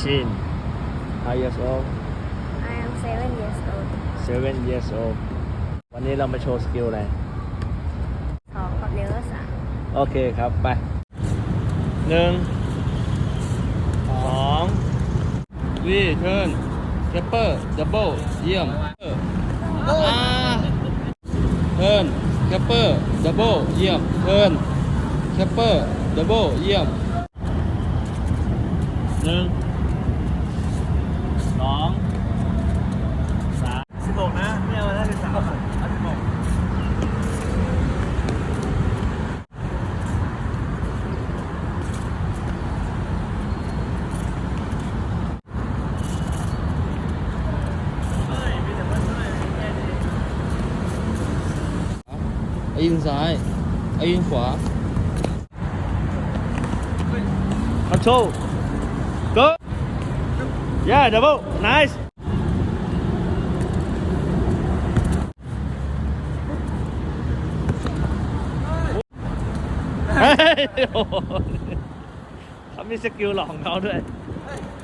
ชิน how years old I am seven years old seven years old วันนี้เรามาโชว์สกิลอะไร สองกับเนื้อสามโอเคครับ ไปหนึ่งสองวีเทิร์นแคปเปอร์ดับเบิลเยี่ยมอ่าเทิร์นแคปเปอร์ดับเบิลเยี่ยมเทิร์นแคปเปอร์ดับเบิลเยี่ยมหนึ่ง เอายิงซ้ายเอายิงขวา control go yeah double nice เฮ้ยโอ้โหเขามีสกิลหลอกของเขาด้วย เ